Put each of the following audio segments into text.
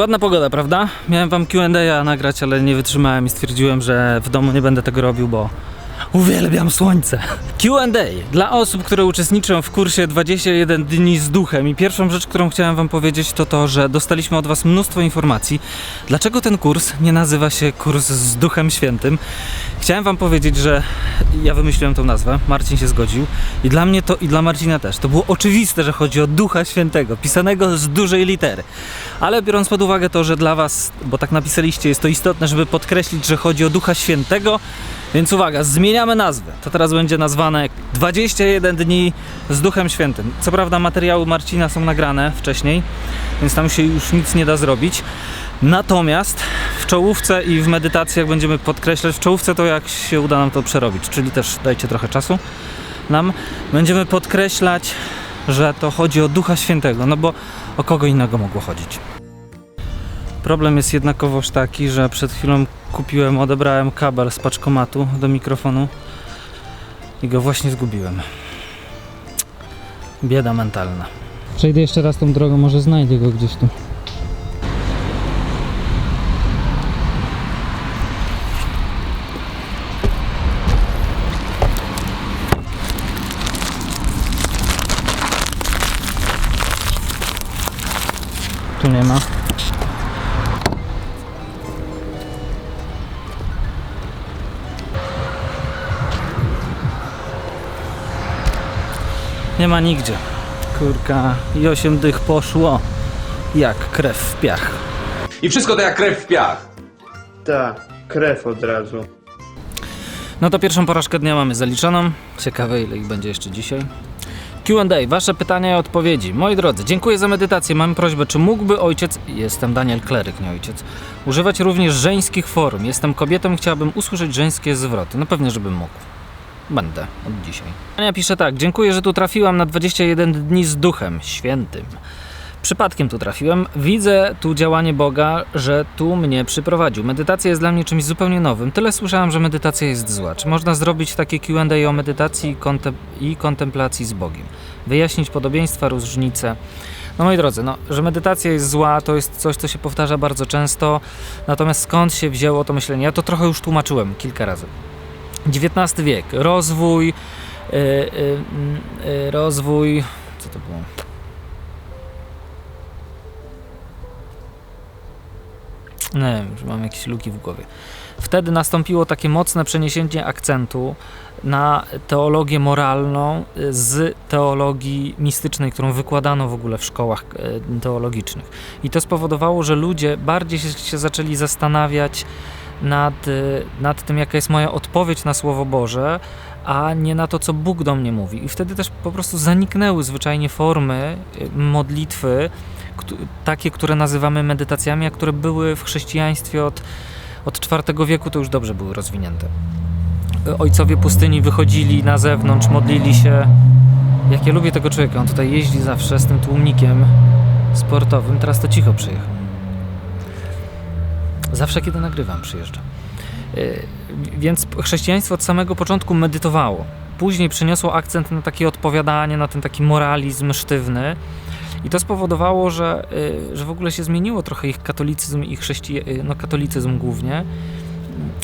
Ładna pogoda, prawda? Miałem wam Q&A nagrać, ale nie wytrzymałem i stwierdziłem, że w domu nie będę tego robił, bo uwielbiam słońce. Q&A dla osób, które uczestniczą w kursie 21 dni z duchem i pierwszą rzecz, którą chciałem wam powiedzieć to to, że dostaliśmy od was mnóstwo informacji. Dlaczego ten kurs nie nazywa się kurs z duchem świętym? Chciałem wam powiedzieć, że ja wymyśliłem tą nazwę, Marcin się zgodził i dla mnie to i dla Marcina też. To było oczywiste, że chodzi o Ducha Świętego, pisanego z dużej litery. Ale biorąc pod uwagę to, że dla was, bo tak napisaliście, jest to istotne, żeby podkreślić, że chodzi o Ducha Świętego, więc uwaga, zmieniamy nazwę. To teraz będzie nazwane 21 dni z Duchem Świętym. Co prawda materiały Marcina są nagrane wcześniej, więc tam się już nic nie da zrobić. Natomiast w czołówce i w medytacjach będziemy podkreślać, w czołówce to jak się uda nam to przerobić, czyli też dajcie trochę czasu nam, będziemy podkreślać, że to chodzi o Ducha Świętego, no bo o kogo innego mogło chodzić. Problem jest jednakowoż taki, że przed chwilą kupiłem, odebrałem kabel z paczkomatu do mikrofonu i go właśnie zgubiłem. Bieda mentalna. Przejdę jeszcze raz tą drogą, może znajdę go gdzieś tu. Tu nie ma. Nie ma nigdzie. Kurka, i osiem dych poszło. Jak krew w piach. I wszystko to jak krew w piach. Tak, krew od razu. No to pierwszą porażkę dnia mamy zaliczoną. Ciekawe ile ich będzie jeszcze dzisiaj. Q&A, wasze pytania i odpowiedzi. Moi drodzy, dziękuję za medytację. Mam prośbę, czy mógłby ojciec, jestem Daniel Kleryk, nie ojciec, używać również żeńskich form? Jestem kobietą i chciałabym usłyszeć żeńskie zwroty. No pewnie, żebym mógł. Będę od dzisiaj. Ania pisze tak, dziękuję, że tu trafiłam na 21 dni z Duchem Świętym. Przypadkiem tu trafiłem. Widzę tu działanie Boga, że tu mnie przyprowadził. Medytacja jest dla mnie czymś zupełnie nowym. Tyle słyszałem, że medytacja jest zła. Czy można zrobić takie QA o medytacji i kontemplacji z Bogiem? Wyjaśnić podobieństwa, różnice. No moi drodzy, no, że medytacja jest zła, to jest coś, co się powtarza bardzo często. Natomiast skąd się wzięło to myślenie? Ja to trochę już tłumaczyłem kilka razy. XIX wiek, rozwój, yy, yy, yy, rozwój, co to było? Nie wiem, że mam jakieś luki w głowie. Wtedy nastąpiło takie mocne przeniesienie akcentu na teologię moralną y, z teologii mistycznej, którą wykładano w ogóle w szkołach y, teologicznych. I to spowodowało, że ludzie bardziej się zaczęli zastanawiać nad, y, nad tym, jaka jest moja odpowiedź na Słowo Boże, a nie na to, co Bóg do mnie mówi. I wtedy też po prostu zaniknęły zwyczajnie formy y, modlitwy, takie, które nazywamy medytacjami, a które były w chrześcijaństwie od, od IV wieku, to już dobrze były rozwinięte. Y, Ojcowie pustyni wychodzili na zewnątrz, modlili się. Jak ja lubię tego człowieka, on tutaj jeździ zawsze z tym tłumikiem sportowym, teraz to cicho przyjechał. Zawsze, kiedy nagrywam, przyjeżdża. Y, Więc chrześcijaństwo od samego początku medytowało. Później przyniosło akcent na takie odpowiadanie, na ten taki moralizm sztywny. I to spowodowało, że, y, że w ogóle się zmieniło trochę ich katolicyzm i chrześci... y, no katolicyzm głównie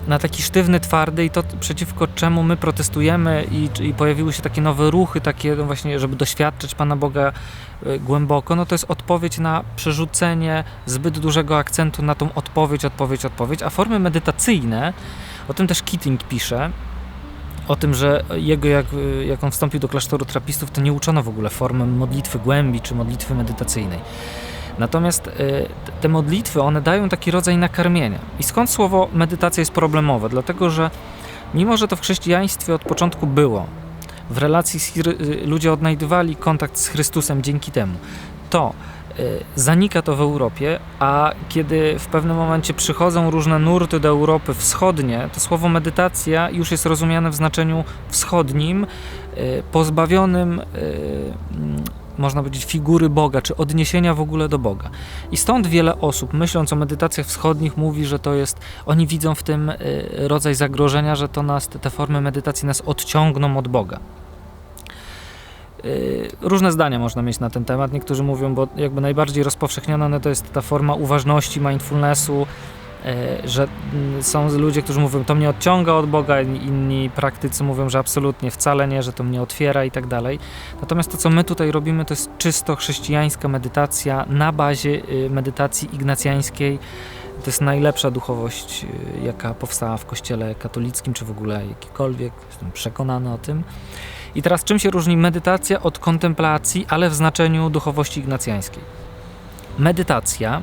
na taki sztywny, twardy i to przeciwko czemu my protestujemy i, i pojawiły się takie nowe ruchy, takie no właśnie, żeby doświadczyć Pana Boga y, głęboko, no to jest odpowiedź na przerzucenie zbyt dużego akcentu na tą odpowiedź, odpowiedź, odpowiedź, a formy medytacyjne, o tym też Keating pisze, o tym, że jego, jak, y, jak on wstąpił do klasztoru trapistów, to nie uczono w ogóle formy modlitwy głębi czy modlitwy medytacyjnej. Natomiast y, te modlitwy, one dają taki rodzaj nakarmienia. I skąd słowo medytacja jest problemowe? Dlatego, że mimo, że to w chrześcijaństwie od początku było, w relacji y, ludzie odnajdywali kontakt z Chrystusem dzięki temu, to y, zanika to w Europie, a kiedy w pewnym momencie przychodzą różne nurty do Europy wschodnie, to słowo medytacja już jest rozumiane w znaczeniu wschodnim, pozbawionym można powiedzieć, figury Boga, czy odniesienia w ogóle do Boga. I stąd wiele osób, myśląc o medytacjach wschodnich, mówi, że to jest, oni widzą w tym y, rodzaj zagrożenia, że to nas, te formy medytacji nas odciągną od Boga. y, różne zdania można mieć na ten temat. Niektórzy mówią, bo jakby najbardziej rozpowszechniona no to jest ta forma uważności, mindfulnessu, że mm, są ludzie, którzy mówią, to mnie odciąga od Boga, inni praktycy mówią, że absolutnie wcale nie, że to mnie otwiera i tak dalej. Natomiast to, co my tutaj robimy, to jest czysto chrześcijańska medytacja na bazie y, medytacji ignacjańskiej. To jest najlepsza duchowość, y, jaka powstała w kościele katolickim, czy w ogóle jakikolwiek. Jestem przekonany o tym. I teraz czym się różni medytacja od kontemplacji, ale w znaczeniu duchowości ignacjańskiej? Medytacja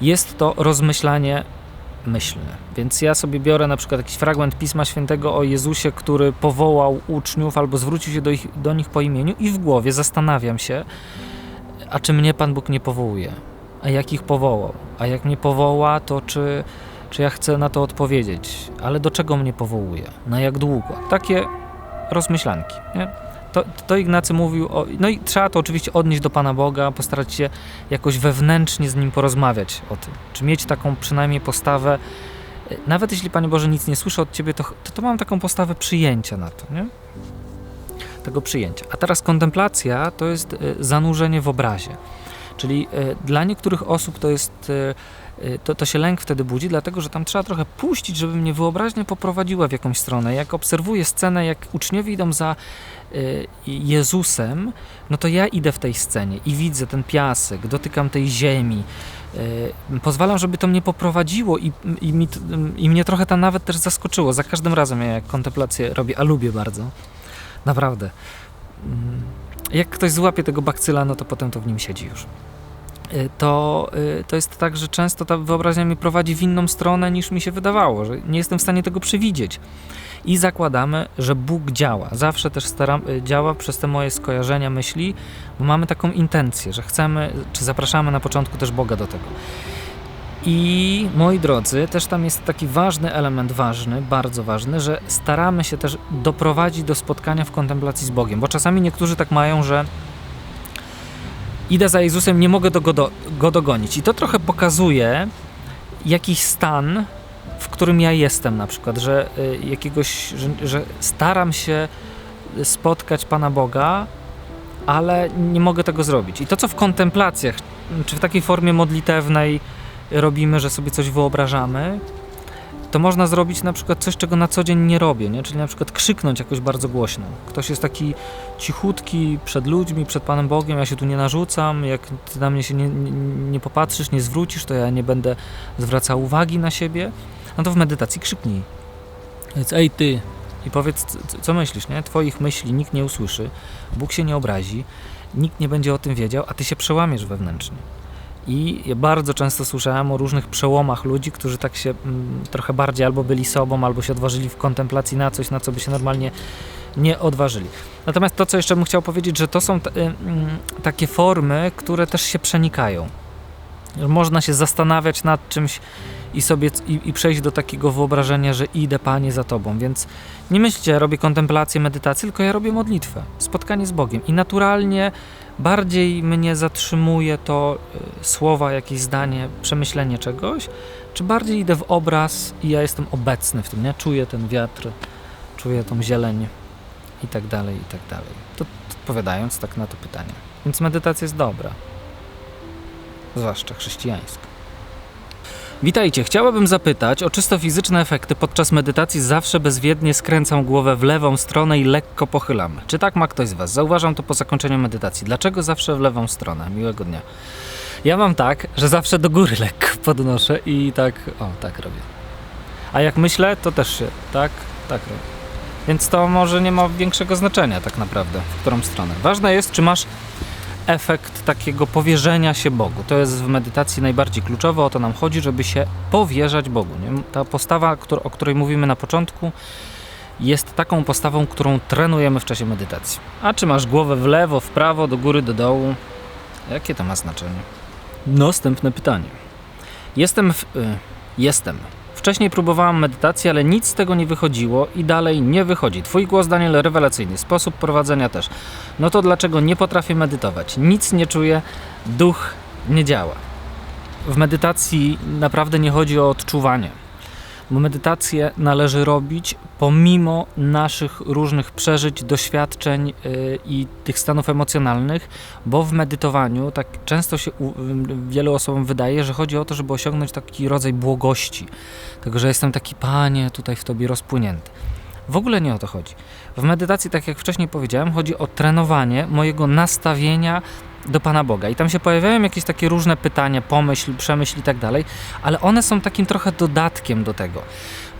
jest to rozmyślanie myślne. Więc ja sobie biorę na przykład jakiś fragment Pisma Świętego o Jezusie, który powołał uczniów albo zwrócił się do, ich, do nich po imieniu i w głowie zastanawiam się, a czy mnie Pan Bóg nie powołuje? A jak ich powołał? A jak mnie powoła, to czy, czy ja chcę na to odpowiedzieć? Ale do czego mnie powołuje? Na jak długo? Takie rozmyślanki. Nie? To, to Ignacy mówił o. No i trzeba to oczywiście odnieść do Pana Boga, postarać się jakoś wewnętrznie z nim porozmawiać o tym. Czy mieć taką przynajmniej postawę. e, Nawet jeśli Panie Boże nic nie słyszę od Ciebie, to, to, to mam taką postawę przyjęcia na to, nie? Tego przyjęcia. A teraz kontemplacja to jest e, zanurzenie w obrazie. Czyli e, dla niektórych osób to jest. To, to się lęk wtedy budzi, dlatego że tam trzeba trochę puścić, żeby mnie wyobraźnia poprowadziła w jakąś stronę. Jak obserwuję scenę, jak uczniowie idą za Jezusem, no to ja idę w tej scenie i widzę ten piasek, dotykam tej ziemi. e, Pozwalam, żeby to mnie poprowadziło i, i, mi, i mnie trochę tam nawet też zaskoczyło. Za każdym razem, ja jak kontemplację robię, a lubię bardzo. Naprawdę. Mm, Jak ktoś złapie tego bakcyla, no to potem to w nim siedzi już. Y, To, y, to jest tak, że często ta wyobraźnia mnie prowadzi w inną stronę niż mi się wydawało, że nie jestem w stanie tego przewidzieć. I zakładamy, że Bóg działa. Zawsze też staram, y, działa przez te moje skojarzenia myśli, bo mamy taką intencję, że chcemy, czy zapraszamy na początku też Boga do tego. I moi drodzy, też tam jest taki ważny element, ważny, bardzo ważny, że staramy się też doprowadzić do spotkania w kontemplacji z Bogiem, bo czasami niektórzy tak mają, że idę za Jezusem, nie mogę do go, do, go dogonić. I to trochę pokazuje jakiś stan, w którym ja jestem, na przykład, że y, jakiegoś, że, że staram się spotkać Pana Boga, ale nie mogę tego zrobić. I to, co w kontemplacjach, czy w takiej formie modlitewnej robimy, że sobie coś wyobrażamy, to można zrobić na przykład coś, czego na co dzień nie robię, nie? czyli na przykład krzyknąć jakoś bardzo głośno. Ktoś jest taki cichutki przed ludźmi, przed Panem Bogiem, ja się tu nie narzucam, jak ty na mnie się nie, nie, nie popatrzysz, nie zwrócisz, to ja nie będę zwracał uwagi na siebie, no to w medytacji krzyknij. Powiedz, ej ty, i powiedz, co myślisz, nie? Twoich myśli nikt nie usłyszy, Bóg się nie obrazi, nikt nie będzie o tym wiedział, a ty się przełamiesz wewnętrznie. I ja bardzo często słyszałem o różnych przełomach ludzi, którzy tak się mm, trochę bardziej albo byli sobą, albo się odważyli w kontemplacji na coś, na co by się normalnie nie odważyli. Natomiast to, co jeszcze bym chciał powiedzieć, że to są t- y, mm, takie formy, które też się przenikają. Można się zastanawiać nad czymś i sobie i, i przejść do takiego wyobrażenia, że idę Panie za Tobą. Więc nie myślcie, robię kontemplację, medytację, tylko ja robię modlitwę, spotkanie z Bogiem. I naturalnie bardziej mnie zatrzymuje to y, słowa, jakieś zdanie, przemyślenie czegoś, czy bardziej idę w obraz i ja jestem obecny w tym, nie? Czuję ten wiatr, czuję tą zieleń i tak dalej, i tak dalej. To odpowiadając tak na to pytanie. Więc medytacja jest dobra. Zwłaszcza chrześcijańska. Witajcie, chciałabym zapytać o czysto fizyczne efekty. Podczas medytacji zawsze bezwiednie skręcam głowę w lewą stronę i lekko pochylam. Czy tak ma ktoś z Was? Zauważam to po zakończeniu medytacji. Dlaczego zawsze w lewą stronę? Miłego dnia. Ja mam tak, że zawsze do góry lekko podnoszę i tak, o, tak robię. A jak myślę, to też się, tak, tak robię. Więc to może nie ma większego znaczenia tak naprawdę, w którą stronę. Ważne jest, czy masz efekt takiego powierzenia się Bogu. To jest w medytacji najbardziej kluczowe, o to nam chodzi, żeby się powierzać Bogu. Nie? Ta postawa, o której mówimy na początku, jest taką postawą, którą trenujemy w czasie medytacji. A czy masz głowę w lewo, w prawo, do góry, do dołu? Jakie to ma znaczenie? Następne pytanie. Jestem w... Y, jestem. Wcześniej próbowałam medytacji, ale nic z tego nie wychodziło i dalej nie wychodzi. Twój głos, Daniel, rewelacyjny. Sposób prowadzenia też. No to dlaczego nie potrafię medytować? Nic nie czuję, duch nie działa. W medytacji naprawdę nie chodzi o odczuwanie. Bo medytację należy robić pomimo naszych różnych przeżyć, doświadczeń yy, i tych stanów emocjonalnych, bo w medytowaniu tak często się wielu osobom wydaje, że chodzi o to, żeby osiągnąć taki rodzaj błogości. Tego, że jestem taki panie tutaj w tobie rozpłynięty. W ogóle nie o to chodzi. W medytacji, tak jak wcześniej powiedziałem, chodzi o trenowanie mojego nastawienia do Pana Boga. I tam się pojawiają jakieś takie różne pytania, pomyśl, przemyśl i tak dalej, ale one są takim trochę dodatkiem do tego,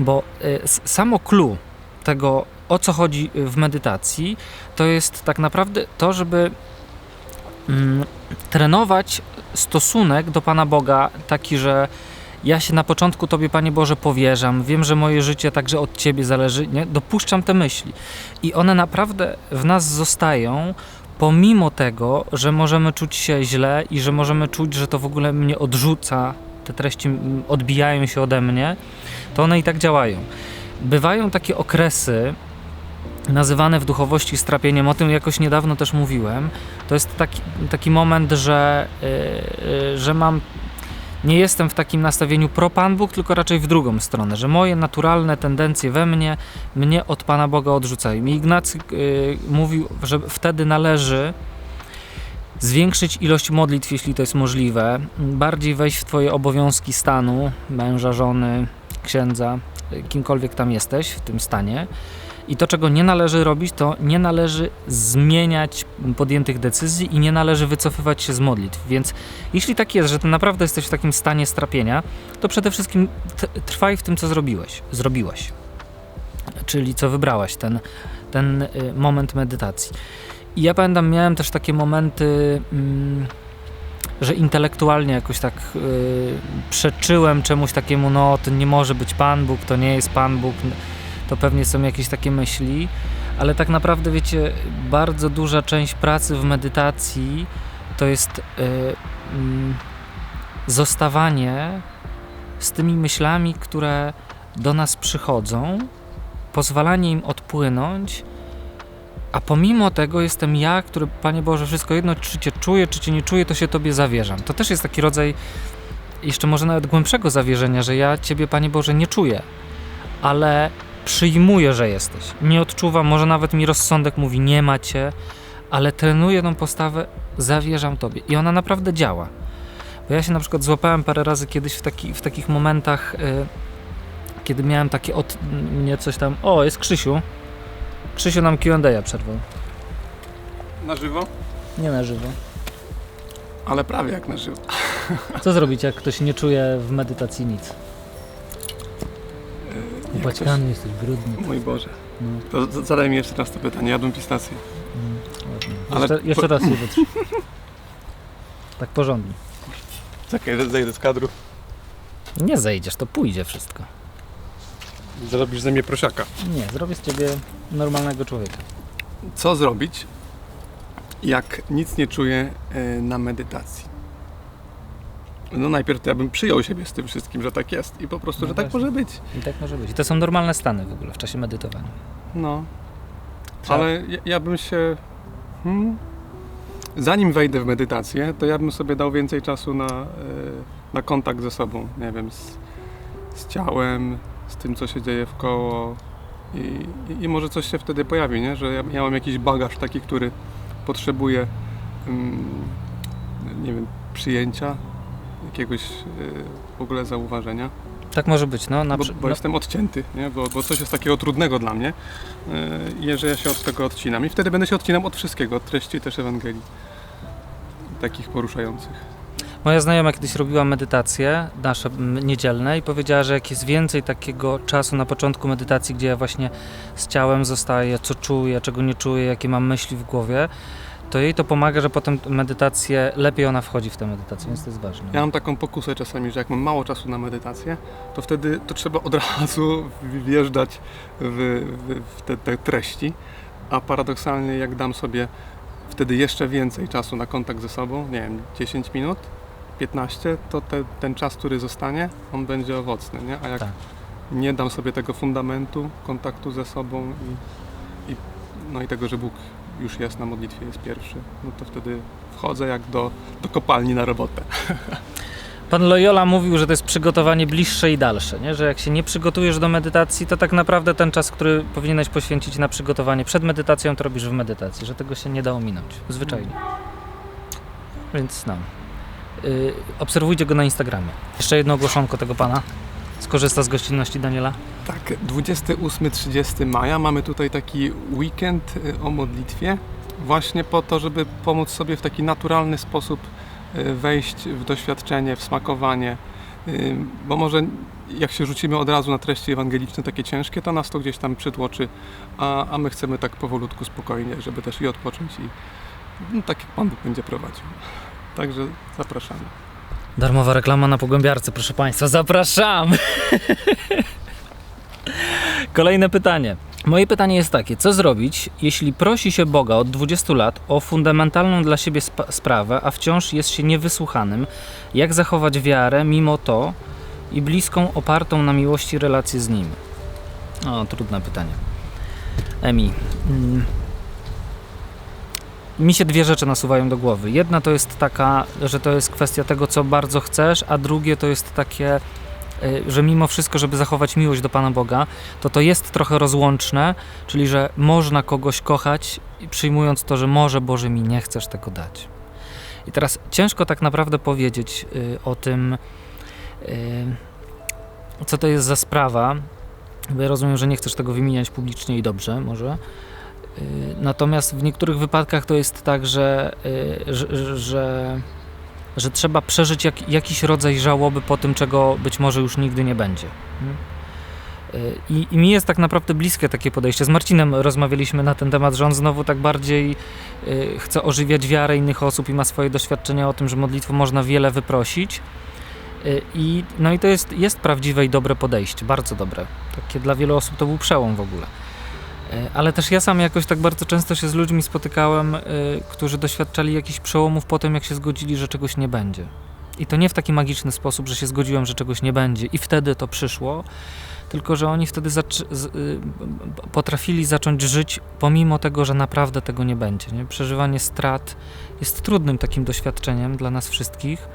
bo y, samo clue tego, o co chodzi w medytacji, to jest tak naprawdę to, żeby mm, trenować stosunek do Pana Boga taki, że ja się na początku Tobie, Panie Boże, powierzam, wiem, że moje życie także od Ciebie zależy, nie? dopuszczam te myśli. I one naprawdę w nas zostają, pomimo tego, że możemy czuć się źle i że możemy czuć, że to w ogóle mnie odrzuca, te treści odbijają się ode mnie, to one i tak działają. Bywają takie okresy, nazywane w duchowości strapieniem, o tym jakoś niedawno też mówiłem. To jest taki, taki moment, że, yy, yy, że mam nie jestem w takim nastawieniu pro Pan Bóg, tylko raczej w drugą stronę, że moje naturalne tendencje we mnie mnie od Pana Boga odrzucają. I Ignacy mówił, że wtedy należy zwiększyć ilość modlitw, jeśli to jest możliwe, bardziej wejść w Twoje obowiązki stanu, męża, żony, księdza, yy, kimkolwiek tam jesteś w tym stanie. I to, czego nie należy robić, to nie należy zmieniać podjętych decyzji i nie należy wycofywać się z modlitw. Więc jeśli tak jest, że ty naprawdę jesteś w takim stanie strapienia, to przede wszystkim trwaj w tym, co zrobiłeś. Zrobiłeś. Czyli co wybrałaś, ten, ten y, moment medytacji. I ja pamiętam, miałem też takie momenty, mm, że intelektualnie jakoś tak y, przeczyłem czemuś takiemu, no to nie może być Pan Bóg, to nie jest Pan Bóg, to pewnie są jakieś takie myśli, ale tak naprawdę, wiecie, bardzo duża część pracy w medytacji to jest y, mm, zostawanie z tymi myślami, które do nas przychodzą, pozwalanie im odpłynąć, a pomimo tego jestem ja, który, Panie Boże, wszystko jedno, czy Cię czuję, czy Cię nie czuję, to się Tobie zawierzam. To też jest taki rodzaj jeszcze może nawet głębszego zawierzenia, że ja Ciebie, Panie Boże, nie czuję, ale przyjmuję, że jesteś. Nie odczuwam, może nawet mi rozsądek mówi, nie ma Cię, ale trenuję tą postawę, zawierzam Tobie. I ona naprawdę działa. Bo ja się na przykład złapałem parę razy kiedyś w, taki, w takich momentach, y, kiedy miałem takie od mnie coś tam. O, jest Krzysiu. Krzysiu nam QA przerwał. Na żywo? Nie na żywo. Ale prawie jak na żywo. Co zrobić, jak ktoś nie czuje w medytacji nic? Upaćkany jesteś, brudny. Mój Boże. No, To z- zadaj mi jeszcze raz to pytanie. Jadłem pistację. mm, ładnie. Ale Jeszcze, jeszcze raz się wytrz. Tak porządnie. Czekaj, zejdę z kadru. Nie zejdziesz, to pójdzie wszystko. Zrobisz ze mnie prosiaka. Nie, zrobię z ciebie normalnego człowieka. Co zrobić, jak nic nie czuję e, na medytacji? No najpierw to ja bym przyjął siebie z tym wszystkim, że tak jest i po prostu, No że tak właśnie. może być. I tak może być. I to są normalne stany w ogóle w czasie medytowania. No. Trzeba- Ale ja, ja bym się... Hmm, zanim wejdę w medytację, to ja bym sobie dał więcej czasu na, e, na kontakt ze sobą. Nie wiem, z, z ciałem, z tym, co się dzieje w koło. I, i, I może coś się wtedy pojawi, nie? Że ja, ja mam jakiś bagaż taki, który potrzebuje, mm, nie wiem, przyjęcia, jakiegoś e, w ogóle zauważenia. Tak może być, no. Na Bo, bo no jestem odcięty, nie? Bo, bo coś jest takiego trudnego dla mnie, yy, że ja się od tego odcinam. I wtedy będę się odcinał od wszystkiego, od treści też Ewangelii. Takich poruszających. Moja znajoma kiedyś robiła medytacje nasze niedzielne i powiedziała, że jak jest więcej takiego czasu na początku medytacji, gdzie ja właśnie z ciałem zostaję, co czuję, czego nie czuję, jakie mam myśli w głowie, to jej to pomaga, że potem medytację, lepiej ona wchodzi w tę medytację, więc to jest ważne. Ja mam taką pokusę czasami, że jak mam mało czasu na medytację, to wtedy to trzeba od razu wjeżdżać w, w, te, te treści, a paradoksalnie jak dam sobie wtedy jeszcze więcej czasu na kontakt ze sobą, nie wiem, 10 minut, 15, to te, ten czas, który zostanie, on będzie owocny, nie? A jak Tak. nie dam sobie tego fundamentu, kontaktu ze sobą i, i, no i tego, że Bóg już jest na modlitwie, jest pierwszy, no to wtedy wchodzę jak do, do kopalni na robotę. Pan Loyola mówił, że to jest przygotowanie bliższe i dalsze, nie? że jak się nie przygotujesz do medytacji, to tak naprawdę ten czas, który powinieneś poświęcić na przygotowanie przed medytacją, to robisz w medytacji, że tego się nie da ominąć, zwyczajnie. Więc no. Yy, obserwujcie go na Instagramie. Jeszcze jedno ogłoszonko tego pana. Skorzysta z gościnności Daniela. Tak, 28-30 maja mamy tutaj taki weekend y, o modlitwie, właśnie po to, żeby pomóc sobie w taki naturalny sposób y, wejść w doświadczenie, w smakowanie, y, bo może jak się rzucimy od razu na treści ewangeliczne takie ciężkie, to nas to gdzieś tam przytłoczy, a, a my chcemy tak powolutku, spokojnie, żeby też i odpocząć i no, tak jak Pan Bóg będzie prowadził. Także zapraszamy. Darmowa reklama na pogłębiarce, proszę Państwa. Zapraszam! Kolejne pytanie. Moje pytanie jest takie: co zrobić, jeśli prosi się Boga od 20 lat o fundamentalną dla siebie spa- sprawę, a wciąż jest się niewysłuchanym? Jak zachować wiarę mimo to i bliską, opartą na miłości relację z Nim? O, trudne pytanie. Emi. Mm. Mi się dwie rzeczy nasuwają do głowy. Jedna to jest taka, że to jest kwestia tego, co bardzo chcesz, a drugie to jest takie, że mimo wszystko, żeby zachować miłość do Pana Boga, to to jest trochę rozłączne, czyli że można kogoś kochać, przyjmując to, że może Boże mi nie chcesz tego dać. I teraz ciężko tak naprawdę powiedzieć y, o tym, y, co to jest za sprawa, bo ja rozumiem, że nie chcesz tego wymieniać publicznie i dobrze, może. Y, Natomiast w niektórych wypadkach to jest tak, że, y, że, że, że trzeba przeżyć jak, jakiś rodzaj żałoby po tym, czego być może już nigdy nie będzie. Y, I, I mi jest tak naprawdę bliskie takie podejście. Z Marcinem rozmawialiśmy na ten temat, że on znowu tak bardziej y, chce ożywiać wiarę innych osób i ma swoje doświadczenia o tym, że modlitwą można wiele wyprosić. Y, I, no i to jest, jest prawdziwe i dobre podejście, bardzo dobre. Takie dla wielu osób to był przełom w ogóle. E, Ale też ja sam jakoś tak bardzo często się z ludźmi spotykałem, y, którzy doświadczali jakichś przełomów po tym, jak się zgodzili, że czegoś nie będzie. I to nie w taki magiczny sposób, że się zgodziłem, że czegoś nie będzie i wtedy to przyszło, tylko że oni wtedy zaczy- z, y, potrafili zacząć żyć pomimo tego, że naprawdę tego nie będzie. Nie? Przeżywanie strat jest trudnym takim doświadczeniem dla nas wszystkich,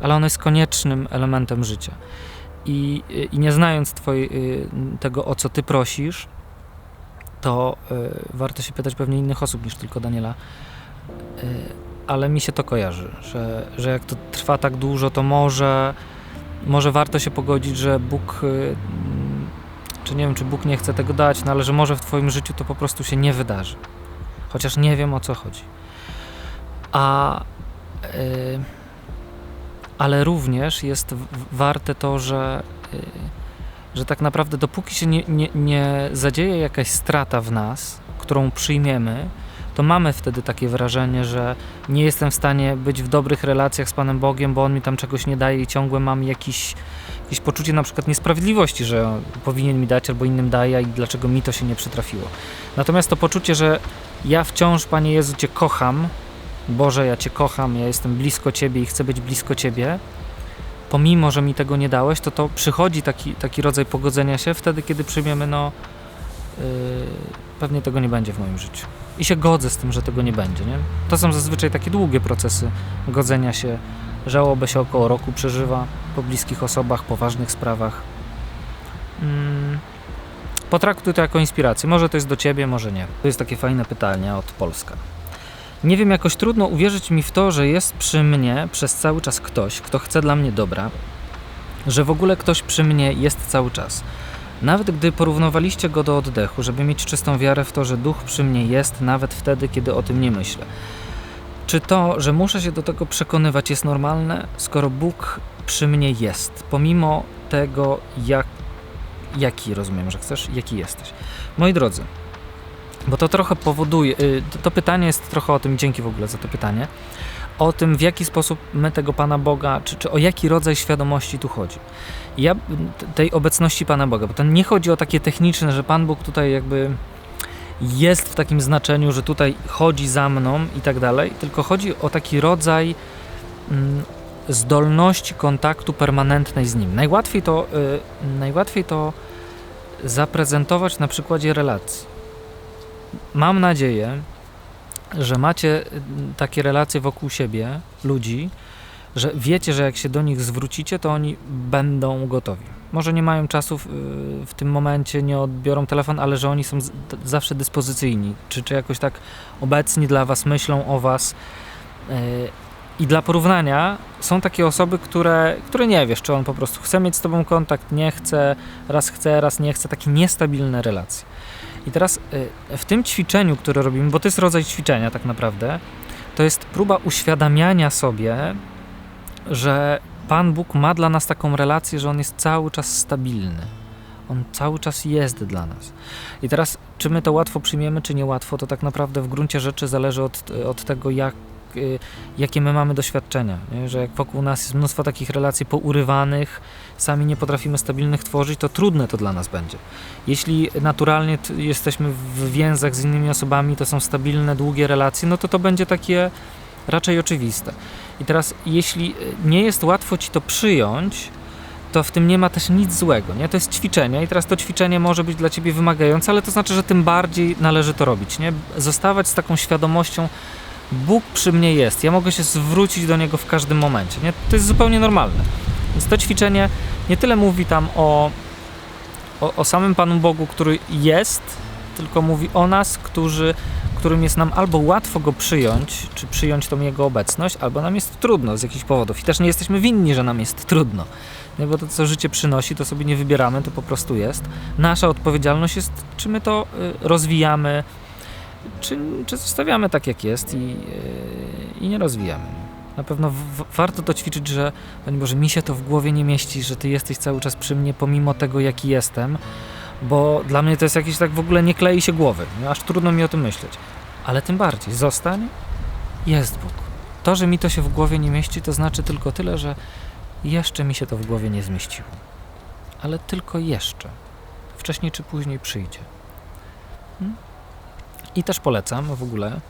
ale ono jest koniecznym elementem życia. I, y, i nie znając y, tego, o co ty prosisz, to y, warto się pytać pewnie innych osób niż tylko Daniela. Y, ale mi się to kojarzy, że, że jak to trwa tak długo, to może, może warto się pogodzić, że Bóg, y, czy nie wiem, czy Bóg nie chce tego dać, no ale że może w Twoim życiu to po prostu się nie wydarzy. Chociaż nie wiem o co chodzi. A, ale również jest warte to, że że tak naprawdę dopóki się nie, nie, nie zadzieje jakaś strata w nas, którą przyjmiemy, to mamy wtedy takie wrażenie, że nie jestem w stanie być w dobrych relacjach z Panem Bogiem, bo On mi tam czegoś nie daje i ciągle mam jakiś, jakieś poczucie na przykład niesprawiedliwości, że powinien mi dać albo innym daje i dlaczego mi to się nie przytrafiło. Natomiast to poczucie, że ja wciąż, Panie Jezu, Cię kocham, Boże, ja Cię kocham, ja jestem blisko Ciebie i chcę być blisko Ciebie, pomimo, że mi tego nie dałeś, to to przychodzi taki, taki rodzaj pogodzenia się wtedy, kiedy przyjmiemy, no yy, pewnie tego nie będzie w moim życiu. I się godzę z tym, że tego nie będzie, nie? To są zazwyczaj takie długie procesy godzenia się. Żałobę się około roku przeżywa po bliskich osobach, po ważnych sprawach. Mm, potraktuj to jako inspirację. Może to jest do ciebie, może nie. To jest takie fajne pytanie od Polska. Nie wiem, jakoś trudno uwierzyć mi w to, że jest przy mnie przez cały czas ktoś, kto chce dla mnie dobra, że w ogóle ktoś przy mnie jest cały czas. Nawet gdy porównywaliście go do oddechu, żeby mieć czystą wiarę w to, że duch przy mnie jest, nawet wtedy, kiedy o tym nie myślę. Czy to, że muszę się do tego przekonywać, jest normalne, skoro Bóg przy mnie jest, pomimo tego, jak, jaki rozumiem, że chcesz, jaki jesteś? Moi drodzy, bo to trochę powoduje, y, to- pytanie jest trochę o tym, dzięki w ogóle za to pytanie, o tym, w jaki sposób my tego Pana Boga, czy, czy o jaki rodzaj świadomości tu chodzi. Ja tej obecności Pana Boga, bo to nie chodzi o takie techniczne, że Pan Bóg tutaj jakby jest w takim znaczeniu, że tutaj chodzi za mną i tak dalej, tylko chodzi o taki rodzaj mm, zdolności kontaktu permanentnej z Nim. Najłatwiej to, y, najłatwiej to zaprezentować na przykładzie relacji. Mam nadzieję, że macie y, takie relacje wokół siebie, ludzi, że wiecie, że jak się do nich zwrócicie, to oni będą gotowi. Może nie mają czasu w, w tym momencie, nie odbiorą telefon, ale że oni są z, zawsze dyspozycyjni, czy, czy jakoś tak obecni dla was, myślą o was. Yy, I dla porównania są takie osoby, które, które nie wiesz, czy on po prostu chce mieć z tobą kontakt, nie chce, raz chce, raz nie chce, takie niestabilne relacje. I teraz y, w tym ćwiczeniu, które robimy, bo to jest rodzaj ćwiczenia tak naprawdę, to jest próba uświadamiania sobie, że Pan Bóg ma dla nas taką relację, że On jest cały czas stabilny. On cały czas jest dla nas. I teraz, czy my to łatwo przyjmiemy, czy niełatwo, to tak naprawdę w gruncie rzeczy zależy od, od tego, jak, jakie my mamy doświadczenia. Nie? Że jak wokół nas jest mnóstwo takich relacji pourywanych, sami nie potrafimy stabilnych tworzyć, to trudne to dla nas będzie. Jeśli naturalnie jesteśmy w więzach z innymi osobami, to są stabilne, długie relacje, no to to będzie takie raczej oczywiste. I teraz, jeśli y, nie jest łatwo ci to przyjąć, to w tym nie ma też nic złego, nie? To jest ćwiczenie i teraz to ćwiczenie może być dla ciebie wymagające, ale to znaczy, że tym bardziej należy to robić, nie? Zostawać z taką świadomością, Bóg przy mnie jest, ja mogę się zwrócić do Niego w każdym momencie, nie? To jest zupełnie normalne. Więc to ćwiczenie nie tyle mówi tam o, o, o samym Panu Bogu, który jest, tylko mówi o nas, którzy, którym jest nam albo łatwo go przyjąć, czy przyjąć tą jego obecność, albo nam jest trudno z jakichś powodów. I też nie jesteśmy winni, że nam jest trudno. Nie, bo to, co życie przynosi, to sobie nie wybieramy, to po prostu jest. Nasza odpowiedzialność jest, czy my to y, rozwijamy, czy, czy zostawiamy tak, jak jest i, y, i nie rozwijamy. Na pewno w, warto to ćwiczyć, że Panie Boże, mi się to w głowie nie mieści, że Ty jesteś cały czas przy mnie, pomimo tego, jaki jestem, bo dla mnie to jest jakieś tak w ogóle nie klei się głowy. Aż trudno mi o tym myśleć. Ale tym bardziej, zostań, jest Bóg. To, że mi to się w głowie nie mieści, to znaczy tylko tyle, że jeszcze mi się to w głowie nie zmieściło. Ale tylko jeszcze. Wcześniej czy później przyjdzie. Hmm? I też polecam w ogóle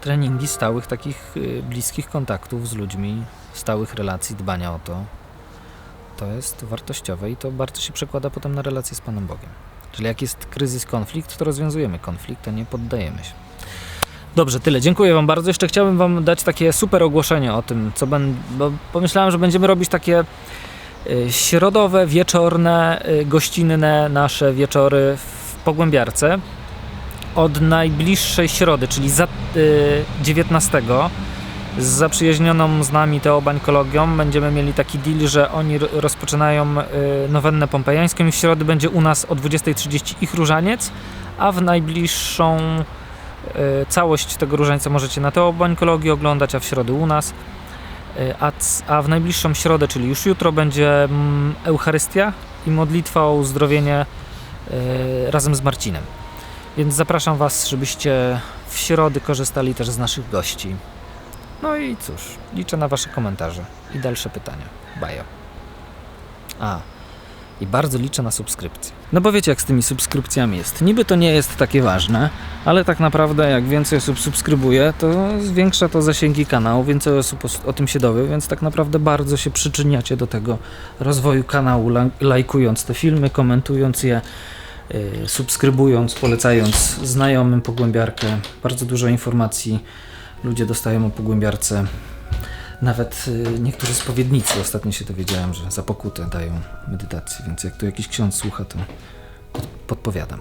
treningi stałych takich y, bliskich kontaktów z ludźmi, stałych relacji, dbania o to. To jest wartościowe i to bardzo się przekłada potem na relacje z Panem Bogiem. Czyli jak jest kryzys, konflikt, to rozwiązujemy konflikt, a nie poddajemy się. Dobrze, tyle. Dziękuję Wam bardzo. Jeszcze chciałbym Wam dać takie super ogłoszenie o tym, co będę. Bo pomyślałem, że będziemy robić takie y, środowe, wieczorne, y, gościnne nasze wieczory w Pogłębiarce. Od najbliższej środy, czyli za y, 19 z zaprzyjaźnioną z nami teobańkologią będziemy mieli taki deal, że oni rozpoczynają y, nowennę pompejańską i w środę będzie u nas o 20.30 ich różaniec, a w najbliższą y, całość tego różańca możecie na teobańkologii oglądać, a w środę u nas. Y, A, w najbliższą środę, czyli już jutro, będzie mm, Eucharystia i modlitwa o uzdrowienie razem z Marcinem. Więc zapraszam Was, żebyście w środy korzystali też z naszych gości. No i cóż, liczę na Wasze komentarze i dalsze pytania. Bajo. A, i bardzo liczę na subskrypcje. No bo wiecie, jak z tymi subskrypcjami jest. Niby to nie jest takie ważne, ale tak naprawdę jak więcej osób subskrybuje, to zwiększa to zasięgi kanału, więcej osób os- o tym się dowie, więc tak naprawdę bardzo się przyczyniacie do tego rozwoju kanału, la- lajkując te filmy, komentując je, subskrybując, polecając znajomym pogłębiarkę. Bardzo dużo informacji ludzie dostają o pogłębiarce. Nawet y, niektórzy spowiednicy, ostatnio się dowiedziałem, że za pokutę dają medytację, więc jak tu jakiś ksiądz słucha, to pod- podpowiadam.